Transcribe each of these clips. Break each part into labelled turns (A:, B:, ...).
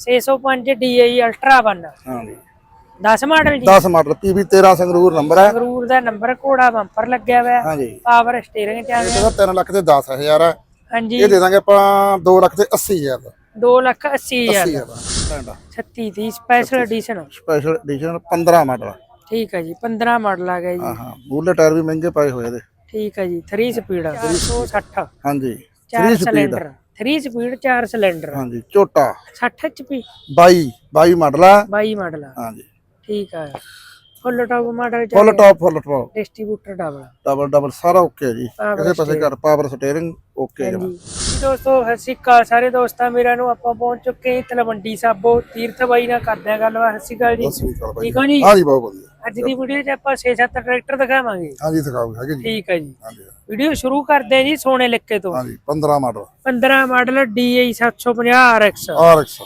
A: 605 DI ultra 1
B: ਹਾਂਜੀ।
A: 10 model ਜੀ।
B: 10 model PV 13 Sangrur number ਹੈ।
A: ਸੰਗਰੂਰ ਦਾ ਨੰਬਰ ਘੋੜਾ ਬੰਪਰ ਲੱਗਿਆ ਹੋਇਆ
B: ਹਾਂਜੀ।
A: ਪਾਵਰ ਸਟੀਅਰਿੰਗ ਚ ਆ ਗਿਆ
B: ਇਹਦਾ 3 ਲੱਖ ਤੇ 10000 ਹੈ।
A: ਹਾਂਜੀ।
B: ਇਹ ਦੇ ਦਾਂਗੇ ਆਪਾਂ 2 ਲੱਖ ਤੇ 80000 ਦਾ।
A: 2 ਲੱਖ 80 ਹਜ਼ਾਰ।
B: 80000 ਦਾ ਸਟੈਂਡ
A: 36 ਦੀ special edition
B: special edition 15 model.
A: ਠੀਕ ਹੈ ਜੀ 15 ਮਾਡਲ ਆ ਗਿਆ ਜੀ।
B: ਹਾਂ ਹਾਂ। ਬੂਲੇ ਟਾਇਰ ਵੀ ਮਹਿੰਗੇ ਪਏ ਹੋਏ ਇਹਦੇ।
A: ਠੀਕ ਹੈ ਜੀ 3 ਸਪੀਡ 360
B: ਹਾਂਜੀ।
A: 4
B: 3 ਸਪੀਡ
A: ਸਿਲੰਡਰ 3 ਸਪੀਡ 4 ਸਿਲੰਡਰ।
B: ਹਾਂਜੀ ਝੋਟਾ।
A: 60 HP
B: 22 22 ਮਾਡਲ ਆ।
A: 22 ਮਾਡਲ ਆ।
B: ਹਾਂਜੀ।
A: ਠੀਕ ਆ। ਫੁੱਲ ਟੌਪ ਮਾਡਲ ਚ
B: full top full top.
A: Distributor double.
B: Double double ਸਾਰਾ ਓਕੇ ਜੀ। ਕਿਸੇ ਪਾਸੇ ਘਰ ਪਾਵਰ ਸਟੀਅਰਿੰਗ ਓਕੇ
A: ਜੀ। ਦੋਸਤੋ ਸਤਿ ਸ਼੍ਰੀ ਅਕਾਲ ਸਾਰੇ ਦੋਸਤਾਂ ਮੇਰਾ ਨੂੰ ਆਪਾਂ ਪਹੁੰਚ ਚੁੱਕੇ ਹਾਂ ਤਲਵੰਡੀ ਸਾਬੋ ਤੀਰਥ ਬਾਈ ਨਾਲ ਕਰਦੇ ਆ ਗੱਲਬਾਤ ਸਤਿ ਸ਼੍ਰੀ ਅਕਾਲ ਜੀ। ਠੀਕ ਹੋ ਜੀ?
B: ਹਾਂਜੀ ਬਹੁਤ ਵਧੀਆ।
A: ਅੱਜ ਦੀ ਵੀਡੀਓ 'ਚ ਆਪਾਂ 6-7 ਟਰੈਕਟਰ ਦਿਖਾਵਾਂਗੇ।
B: ਹਾਂਜੀ ਦਿਖਾਓ ਹੈਗੇ ਜੀ।
A: ਠੀਕ ਹੈ ਜੀ। ਵੀਡੀਓ ਸ਼ੁਰੂ ਕਰਦੇ ਹਾਂ ਜੀ ਸੋਨੇ ਲਿਖੇ ਤੋਂ।
B: ਹਾਂਜੀ 15 model.
A: 15 model DI 750 RX
B: RX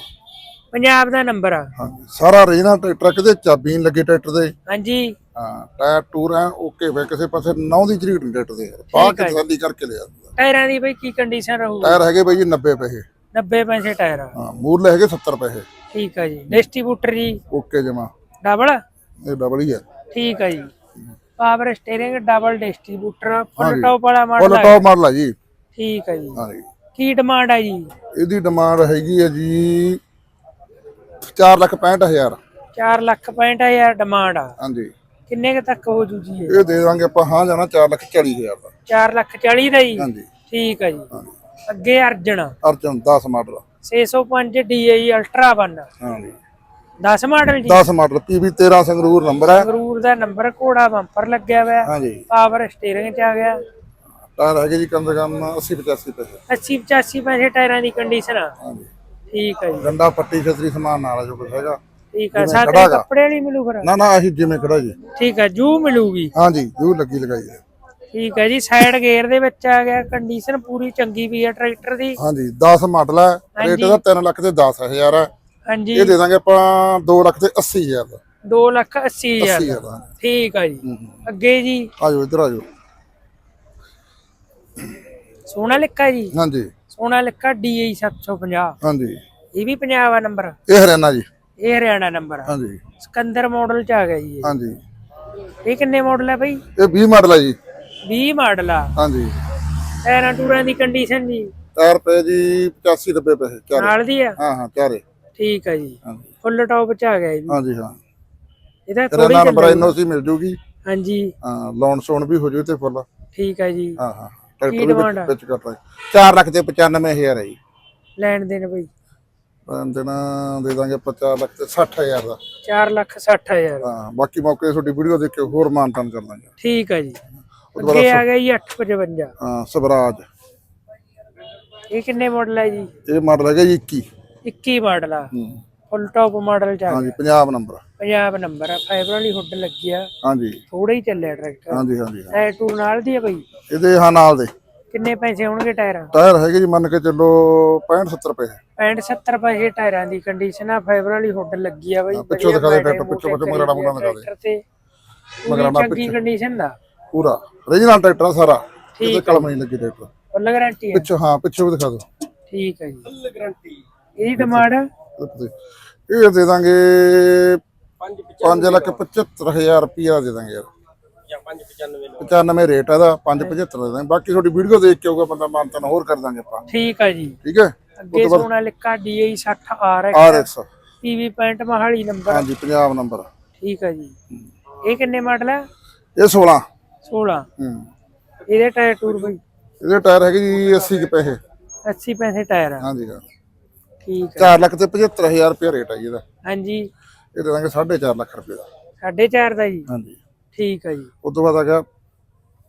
A: Punjab ਦਾ ਨੰਬਰ ਆ।
B: ਹਾਂਜੀ ਸਾਰਾ ਰੀਜਨਲ ਟਰੈਕਟਰ ਦੇ ਚਾਬੀ ਨੀ ਲੱਗੀ ਟਰੈਕਟਰ ਦੇ।
A: ਹਾਂਜੀ
B: ਹਾਂ ਟਾਇਰ ਟੂਰ ਹੈ ਓਕੇ ਵੇ ਕਿਸੇ ਪਾਸੇ ਨੌ ਦੀ ਝਰੀਟ ਨੀ ਟਰੈਕਟਰ ਦੇ। ਬਾਹਰ ਕੇ ਤਸੱਲੀ ਕਰਕੇ ਲਿਆ।
A: ਟਾਇਰਾਂ ਦੀ ਬਈ ਕੀ ਕੰਡੀਸ਼ਨ ਰਹੂਗੀ?
B: ਟਾਇਰ ਹੈਗੇ ਬਾਈ ਜੀ 90 ਪੈਸੇ।
A: 90 ਪੈਸੇ ਟਾਇਰ ਆ।
B: ਹਾਂ ਮੂਰਲੇ ਹੈਗੇ 70 ਪੈਸੇ।
A: ਠੀਕ ਆ ਜੀ। ਡਿਸਟ੍ਰੀਬਿਊਟਰ ਜੀ?
B: ਓਕੇ ਜਮਾ।
A: ਡਬਲ?
B: ਇਹ ਡਬਲ ਹੀ ਹੈ
A: ਠੀਕ ਆ ਜੀ। Power steering double distributor full. Top ਵਾਲਾ
B: ਫੁੱਲ
A: ਮਾਡਲ
B: ਟਾਪ ਮਾਡਲ ਹੈ ਜੀ।
A: ਠੀਕ ਆ ਜੀ।
B: ਹਾਂਜੀ
A: ਕੀ ਡਿਮਾਂਡ ਆ ਜੀ?
B: ਇਹਦੀ ਡਿਮਾਂਡ ਹੈਗੀ ਹੈ ਜੀ 4 ਲੱਖ 65000
A: 4 ਲੱਖ 65000 ਡਿਮਾਂਡ ਆ।
B: ਹਾਂਜੀ
A: ਕਿੰਨੇ ਕ ਤੱਕ ਹੋ ਜੂ ਜੀ ਇਹ?
B: ਇਹ ਦੇ ਦਾਂਗੇ ਆਪਾਂ ਹਾਂ ਜਾਣਾ 4 ਲੱਖ 40000 ਦਾ।
A: 4 ਲੱਖ 40 ਦਾ ਜੀ
B: ਹਾਂਜੀ।
A: ਠੀਕ ਆ ਜੀ।
B: ਹਾਂਜੀ।
A: ਅੱਗੇ Arjun.
B: Arjun 10 model.
A: 605 DI ultra 1
B: ਹਾਂਜੀ।
A: 10 ਮਾਡਲ ਜੀ।
B: 10 ਮਾਡਲ ਪੀਵੀ 13 ਸੰਗਰੂਰ ਨੰਬਰ ਹੈ।
A: ਸੰਗਰੂਰ ਦਾ ਨੰਬਰ ਘੋੜਾ ਬੰਪਰ ਲੱਗਿਆ ਹੋਇਆ।
B: ਹਾਂਜੀ।
A: ਪਾਵਰ ਸਟੀਅਰਿੰਗ ਚ ਆ ਗਿਆ।
B: ਟਾਇਰ ਹੈਗੇ ਜੀ ਕਮ ਸੇ ਕਮ 80 85 ਪੈਸੇ।
A: 80 85 ਪੈਸੇ ਟਾਇਰਾਂ ਦੀ ਕੰਡੀਸ਼ਨ। ਆ
B: ਹਾਂਜੀ।
A: ਠੀਕ ਆ ਜੀ।
B: ਡੰਡਾ ਪੱਟੀ ਛਤਰੀ ਸਮਾਨ ਨਾਲ ਜੋ ਕੁਝ ਹੈਗਾ।
A: ਠੀਕ
B: ਜਿਵੇਂ
A: ਸਾਡੇ। ਕੱਪੜੇ ਵਾਲੀ ਮਿਲੂ ਫਿਰ।
B: ਨਾ ਨਾ ਅਸੀਂ ਜਿਵੇਂ ਖੜਾ ਜੀ।
A: ਠੀਕ ਆ ਜੂ ਮਿਲੂਗੀ।
B: ਹਾਂਜੀ ਜੂ ਲੱਗੀ ਲਗਾਈ ਹੈ।
A: ਠੀਕ ਹੈ ਜੀ ਸਾਈਡ ਗੇਅਰ ਦੇ ਵਿੱਚ ਆ ਗਿਆ ਕੰਡੀਸ਼ਨ ਪੂਰੀ ਚੰਗੀ ਵੀ ਹੈ ਟਰੈਕਟਰ ਦੀ।
B: ਹਾਂਜੀ 10 ਮਾਡਲ ਹੈ ਰੇਟ ਇਹਦਾ 3 ਲੱਖ ਤੇ 10000 ਹੈ
A: ਹਾਂਜੀ।
B: ਇਹ ਦੇ ਦਾਂਗੇ ਆਪਾਂ 2 ਲੱਖ ਤੇ 80000 ਦਾ।
A: 2 ਲੱਖ 80 ਹਜ਼ਾਰ
B: 80000 ਦਾ।
A: ਠੀਕ ਜੀ।
B: ਹੂੰ, ਹੂੰ।
A: ਅੱਗੇ ਜੀ।
B: ਆ ਜਾਓ ਇੱਧਰ ਆ ਜਾਓ
A: ਸੋਨਾ ਲਿਖਾ ਜੀ।
B: ਹਾਂਜੀ।
A: ਸੋਨਾ ਲਿਖਾ DI 750
B: ਹਾਂਜੀ।
A: ਇਹ ਵੀ ਪੰਜਾਬ ਆ। ਨੰਬਰ
B: ਇਹ ਹਰਿਆਣਾ ਜੀ।
A: ਇਹ ਹਰਿਆਣਾ ਨੰਬਰ
B: ਹਾਂਜੀ।
A: ਸਿਕੰਦਰ ਮਾਡਲ ਚ ਆ ਗਿਆ ਜੀ ਇਹ।
B: ਹਾਂਜੀ।
A: ਇਹ ਕਿੰਨੇ ਮਾਡਲ ਹੈ ਬਈ?
B: ਇਹ 20 ਮਾਡਲ ਹੈ ਜੀ।
A: 20 ਮਾਡਲ ਆ।
B: ਹਾਂਜੀ।
A: ਟਾਇਰਾਂ ਟੂਰਾਂ ਦੀ ਕੰਡੀਸ਼ਨ ਜੀ।
B: ਟਾਇਰ ਪਏ ਜੀ 85 90 ਪੈਸੇ ਚਾਰੇ।
A: ਨਾਲ ਦੀ ਆ?
B: ਹਾਂ ਹਾਂ ਚਾਰੇ।
A: ਠੀਕ ਆ ਜੀ।
B: ਹਾਂਜੀ।
A: ਫੁੱਲ ਟੌਪ ਚ ਆ ਗਿਆ ਜੀ।
B: ਹਾਂਜੀ ਹਾਂ।
A: ਇਹਦਾ ਥੋੜੀ
B: ਨੰਬਰ ਐਨਓਸੀ ਮਿਲ ਜੂਗੀ।
A: ਹਾਂਜੀ।
B: ਹਾਂ ਲੋਨ ਸੋਨ ਵੀ ਹੋ ਜੂ ਤੇ ਫੁੱਲ
A: ਠੀਕ ਆ ਜੀ।
B: ਹਾਂ ਹਾਂ।
A: ਕੀ
B: ਟਰੈਕਟਰ ਵੀ
A: demand ਆ?
B: ਵਿੱਚ ਵਿੱਚ ਕੱਟ ਰਹੇ। 4 ਲੱਖ ਤੇ 95000 ਹੈ ਜੀ।
A: ਲੈਣ ਦੇਣ ਬਈ।
B: ਦੇਣਾ ਦੇ ਦਾਂਗੇ 50 ਲੱਖ ਤੇ 60000 ਦਾ।
A: 4 ਲੱਖ 60 ਹਜ਼ਾਰ।
B: ਹਾਂ ਬਾਕੀ ਮੌਕੇ ਤੁਹਾਡੀ ਵੀਡੀਓ ਦੇਖ ਕੇ ਹੋਰ ਮਾਨਤਾਨ ਕਰ
A: ਠੀਕ ਆ ਜੀ। ਅੱਗੇ ਆ ਗਿਆ ਜੀ 855
B: ਹਾਂ ਸਵਰਾਜ।
A: ਇਹ ਕਿੰਨੇ ਮਾਡਲ ਹੈ ਜੀ?
B: ਇਹ ਮਾਡਲ ਹੈਗਾ ਜੀ 21
A: 21 ਮਾਡਲ ਆ। ਫੁੱਲ ਟੌਪ ਮਾਡਲ ਚ ਆ
B: ਹਾਂਜੀ ਪੰਜਾਬ ਨੰਬਰ
A: ਪੰਜਾਬ ਨੰਬਰ ਆ। ਫਾਈਬਰ ਵਾਲੀ ਹੁੱਡ ਲੱਗੀ ਆ।
B: ਹਾਂਜੀ।
A: ਥੋੜਾ ਹੀ ਚੱਲਿਆ ਟਰੈਕਟਰ
B: ਹਾਂਜੀ ਹਾਂਜੀ ਹਾਂ।
A: ਟਾਇਰ ਟੂਰ ਨਾਲ ਦੀ ਆ ਬਈ?
B: ਇਹਦੇ ਹਾਂ ਨਾਲ ਦੇ।
A: ਕਿੰਨੇ ਪੈਸੇ ਹੋਣਗੇ ਟਾਇਰਾਂ?
B: ਟਾਇਰ ਹੈਗੇ ਜੀ ਮੰਨ ਕੇ ਚੱਲੋ 65 70 ਪੈਸੇ
A: 65 70 ਪੈਸੇ ਟਾਇਰਾਂ ਦੀ ਕੰਡੀਸ਼ਨ ਆ। ਫਾਈਬਰ ਵਾਲੀ ਹੁੱਡ ਲੱਗੀ ਆ ਬਈ।
B: ਪਿੱਛੋਂ ਦਿਖਾ ਦੇ ਟਰੈਕਟਰ, ਪਿੱਛੋਂ- ਪਿੱਛੋਂ ਮਗਰਾੜਾ ਮੁਗਰਾੜਾ ਦਿਖਾ ਦੇ। ਮਗਰਾੜਾ
A: ਚੰਗੀ ਕੰਡੀਸ਼ਨ ਦਾ
B: ਪੂਰਾ। ਰੀਜਨਲ ਟਰੈਕਟਰ ਆ ਸਾਰਾ। ਕਿਤੇ ਕਲਮ ਨਹੀਂ ਲੱਗੀ ਟਰੈਕਟਰ।
A: ਫੁੱਲ ਗਾਰੰਟੀ ਹੈ
B: ਪਿੱਛੋਂ ਹਾਂ ਪਿੱਛੋਂ ਵੀ ਦਿਖਾ ਦਿਓ।
A: ਠੀਕ ਹੈ ਜੀ। ਫੁੱਲ ਗਾਰੰਟੀ ਇਹਦੀ ਡਿਮਾਂਡ
B: ਇਹ ਦੇ ਦਾਂਗੇ 5 ਲੱਖ 75000 ਰੁਪਿਆ ਦੇ ਦਾਂਗੇ ਯਾਰ।
A: ਜਾਂ 595
B: 95 ਰੇਟ ਆ ਦਾ 575 ਦੇ ਦਾਂਗੇ। ਬਾਕੀ ਤੁਹਾਡੀ ਵੀਡੀਓ ਦੇਖ ਕੇ ਆਊਗਾ ਬੰਦਾ ਮਾਨਤਨ ਹੋਰ ਕਰ ਦਾਂਗੇ ਆਪਾਂ।
A: ਠੀਕ ਹੈ ਜੀ।
B: ਠੀਕ ਹੈ?
A: ਅੱਗੇ ਸੋਨਾ ਲਿਖਾ DI 60 RX
B: RX
A: PV paint Mohali number.
B: ਹਾਂਜੀ ਪੰਜਾਬ ਨੰਬਰ
A: ਠੀਕ ਹੈ ਜੀ। ਇਹ ਕਿੰਨੇ ਮਾਡਲ ਹੈ
B: ਇਹ 16
A: 16
B: ਹੂੰ।
A: ਇਹਦੇ ਟਾਇਰ ਟੂਰ ਬਈ।
B: ਇਹਦੇ ਟਾਇਰ ਹੈਗੇ ਜੀ 80 ਕੁ ਪੈਸੇ।
A: 80 ਪੈਸੇ ਟਾਇਰ ਆ।
B: ਹਾਂਜੀ ਹਾਂ।
A: ਠੀਕ ਹੈ
B: 4 ਲੱਖ ਤੇ 75000 ਰੁਪਏ ਰੇਟ ਹੈ ਜੀ ਇਹਦਾ।
A: ਹਾਂਜੀ।
B: ਇਹ ਦੇ ਦਾਂਗੇ 4.5 ਲੱਖ ਰੁਪਏ ਦਾ।
A: 4.5 ਦਾ ਜੀ?
B: ਹਾਂਜੀ।
A: ਠੀਕ ਹੈ ਜੀ।
B: ਉਸ ਤੋਂ ਬਾਅਦ ਆ ਗਿਆ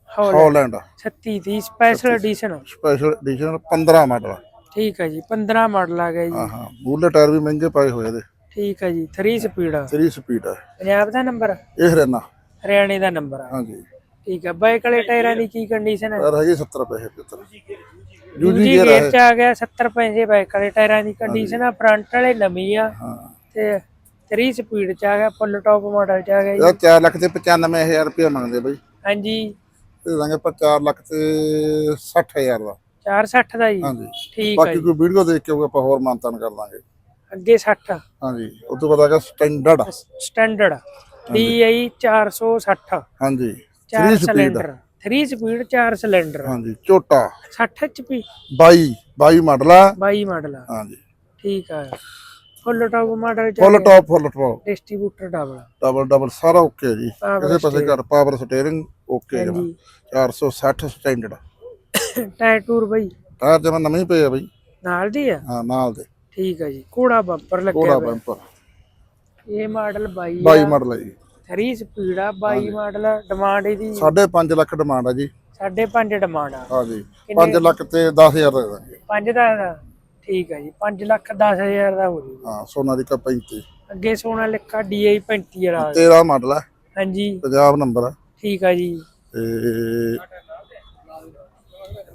A: ਹੌਲ
B: ਹੌਲੈਂਡ।
A: 36 ਦੀ special edition
B: special edition 15 model
A: ਠੀਕ ਹੈ ਜੀ 15 ਮਾਡਲ ਆ ਗਿਆ ਜੀ।
B: ਹਾਂ ਹਾਂ। ਬੂਲੇ ਟਾਇਰ ਵੀ ਮਹਿੰਗੇ ਪਏ ਹੋਏ ਇਹਦੇ।
A: ਠੀਕ ਹੈ ਜੀ 3 ਸਪੀਡ
B: 3 ਸਪੀਡ ਹੈ
A: ਪੰਜਾਬ ਦਾ ਨੰਬਰ
B: ਇਹ ਹਰਿਆਣਾ।
A: ਹਰਿਆਣੇ ਦਾ ਨੰਬਰ ਆ।
B: ਹਾਂਜੀ।
A: ਠੀਕ ਹੈ ਬਾਈਕ ਵਾਲੇ ਟਾਇਰਾਂ ਦੀ ਕੀ ਕੰਡੀਸ਼ਨ ਹੈ?
B: ਟਾਇਰ ਹੈਗੇ 70 ਪੈਸੇ 75
A: ਦੂਜੀ
B: ਗੇਅਰ
A: ਚ ਆ ਗਿਆ 70 ਪੈਸੇ ਬਾਈਕ ਵਾਲੇ ਟਾਇਰਾਂ ਦੀ ਕੰਡੀਸ਼ਨ ਆ ਫਰੰਟ ਵਾਲੇ ਨਵੀਂ ਆ ਤੇ 3 ਸਪੀਡ ਚ ਆ ਗਿਆ ਫੁੱਲ ਟੌਪ ਮਾਡਲ ਚ ਆ ਗਿਆ ਜੀ।
B: ਇਹਦਾ 4 ਲੱਖ ਤੇ 95000 ਰੁਪਏ ਮੰਗਦੇ ਬਾਈ।
A: ਹਾਂਜੀ।
B: ਇਹ ਦਾਂਗੇ ਆਪਾਂ 4 ਲੱਖ ਤੇ 60000 ਦਾ।
A: 460 ਦਾ ਜੀ।
B: ਹਾਂਜੀ।
A: ਠੀਕ ਹੈ
B: ਬਾਕੀ ਕੋਈ ਵੀਡੀਓ ਦੇਖ ਕੇ ਆਪਾਂ ਹੋਰ ਮਾਨਤਾਨ ਕਰ ਦਾਂਗੇ।
A: ਅੱਗੇ 60
B: ਹਾਂਜੀ। ਉਸ ਤੋਂ ਬਾਅਦ ਹੈਗਾ ਸਟੈਂਡਰਡ
A: ਸਟੈਂਡਰਡ DI 460
B: ਹਾਂਜੀ।
A: 4
B: 3 ਸਪੀਡ
A: ਸਿਲੰਡਰ 3 ਸਪੀਡ 4 ਸਿਲੰਡਰ
B: ਹਾਂਜੀ ਝੋਟਾ।
A: 60 HP
B: 22 22 ਮਾਡਲ ਆ।
A: 22 ਮਾਡਲ ਆ।
B: ਹਾਂਜੀ।
A: ਠੀਕ ਆ। Full top model
B: full top full top
A: distributor double
B: double double ਸਾਰਾ ਓਕੇ ਜੀ।
A: Power
B: ਕਿਸੇ ਪਾਸੇ ਘਰ ਪਾਵਰ ਸਟੀਅਰਿੰਗ ਓਕੇ
A: ਹਾਂਜੀ।
B: 460 ਸਟੈਂਡਰਡ
A: ਟਾਇਰ ਟੂਰ ਬਈ।
B: ਟਾਇਰ ਜਮਾ ਨਵੇਂ ਹੀ ਪਏ ਆ ਬਈ।
A: ਨਾਲ ਦੀ ਆ?
B: ਹਾਂ ਨਾਲ ਦੇ।
A: ਠੀਕ ਆ ਜੀ। ਕੋੜਾ ਬੰਪਰ ਲੱਗਿਆ
B: ਕੋੜਾ
A: ਹੋਇਆ।
B: ਬੰਪਰ
A: ਇਹ ਮਾਡਲ 22
B: 22 ਮਾਡਲ ਹੈ ਜੀ।
A: 3 ਸਪੀਡ ਆ 22 ਮਾਡਲ ਡਿਮਾਂਡ ਇਹਦੀ
B: 5.5 ਲੱਖ ਡਿਮਾਂਡ ਆ ਜੀ।
A: 5.5 ਡਿਮਾਂਡ ਆ।
B: ਹਾਂਜੀ। 5 ਲੱਖ ਤੇ 10000 ਦੇ ਦਾਂਗੇ
A: 5 ਦਾ ਠੀਕ ਆ ਜੀ 5 ਲੱਖ 10000 ਦਾ ਹੋ ਜੂ
B: ਹਾਂ ਸੋਨਾਲੀਕਾ 35
A: ਅੱਗੇ ਸੋਨਾ ਲਿਖਾ DI 35 ਵਾਲਾ।
B: 13 ਮਾਡਲ ਹੈ
A: ਹਾਂਜੀ।
B: ਪੰਜਾਬ ਨੰਬਰ ਹੈ
A: ਠੀਕ ਆ ਜੀ।
B: ਤੇ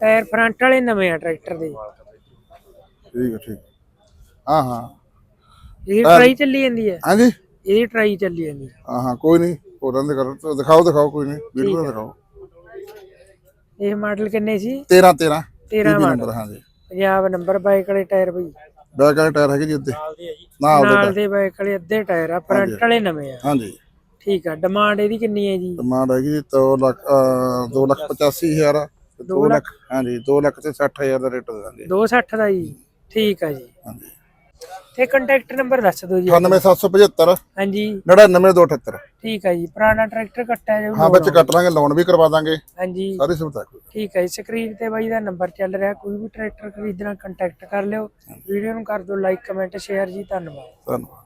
A: ਟਾਇਰ ਫਰੰਟ ਵਾਲੇ ਨਵੇਂ ਆ ਟਰੈਕਟਰ ਦੇ।
B: ਠੀਕ ਹੈ ਠੀਕ ਹਾਂ ਹਾਂ।
A: ਇਹਦੀ ਟਰਾਈ ਚੱਲੀ ਜਾਂਦੀ ਹੈ
B: ਹਾਂਜੀ।
A: ਇਹਦੀ ਟਰਾਈ ਚੱਲੀ ਜਾਂਦੀ। ਹੈ
B: ਹਾਂ ਹਾਂ ਕੋਈ ਨਹੀਂ ਹੋਰਾਂ ਦੇ ਕਰ ਦਿਖਾਓ ਦਿਖਾਓ ਕੋਈ ਨਹੀਂ ਵੀਡੀਓ ਦਿਖਾਓ।
A: ਇਹ ਮਾਡਲ ਕਿੰਨੇ ਸੀ?
B: 13 13
A: 13 ਮਾਡਲ
B: ਨੰਬਰ ਹਾਂਜੀ।
A: ਪੰਜਾਬ ਨੰਬਰ ਬਾਈਕ ਵਾਲੇ ਟਾਇਰ ਬਈ।
B: ਬੈਕ ਵਾਲੇ ਟਾਇਰ ਹੈਗੇ ਜੀ ਉੱਤੇ ਨਾਲ ਦੇ
A: ਨਾਲ ਦੇ ਬਾਈਕ ਵਾਲੇ ਅੱਧੇ ਟਾਇਰ ਆ ਫਰੰਟ ਵਾਲੇ ਨਵੇਂ ਆ।
B: ਹਾਂਜੀ।
A: ਠੀਕ ਆ ਡਿਮਾਂਡ ਇਹਦੀ ਕਿੰਨੀ ਹੈ ਜੀ?
B: ਡਿਮਾਂਡ ਹੈਗੀ ਜੀ 2 ਲੱਖ 2 ਲੱਖ 85000 2 ਲੱਖ ਹਾਂਜੀ 2 ਲੱਖ ਤੇ 60000 ਦਾ ਰੇਟ ਦੇ ਦਾਂਗੇ।
A: 260 ਦਾ ਜੀ। ਠੀਕ ਆ ਜੀ।
B: ਹਾਂਜੀ।
A: ਤੇ ਕੰਟੈਕਟ ਨੰਬਰ ਦੱਸ ਦਿਓ ਜੀ
B: 98775
A: ਹਾਂਜੀ।
B: 99278
A: ਠੀਕ ਆ ਜੀ ਪੁਰਾਣਾ ਟਰੈਕਟਰ ਕੱਟਿਆ ਜਾਊ
B: ਹਾਂ ਵਿੱਚ ਕੱਟ ਲਾਂਗੇ ਲੋਨ ਵੀ ਕਰਵਾ ਦਾਂਗੇ।
A: ਹਾਂਜੀ।
B: ਸਾਰੀ ਸੁਵਿਧਾ
A: ਠੀਕ ਹੈ ਜੀ ਸਕਰੀਨ ਤੇ ਬਾਈ ਦਾ ਨੰਬਰ ਚੱਲ ਰਿਹਾ ਕੋਈ ਵੀ ਟਰੈਕਟਰ ਖਰੀਦਣਾ ਕੰਟੈਕਟ ਕਰ ਲਿਓ। ਵੀਡੀਓ ਨੂੰ ਕਰ ਦਿਓ ਲਾਈਕ ਕਮੈਂਟ ਸ਼ੇਅਰ ਜੀ ਧੰਨਵਾਦ।
B: ਧੰਨਵਾਦ।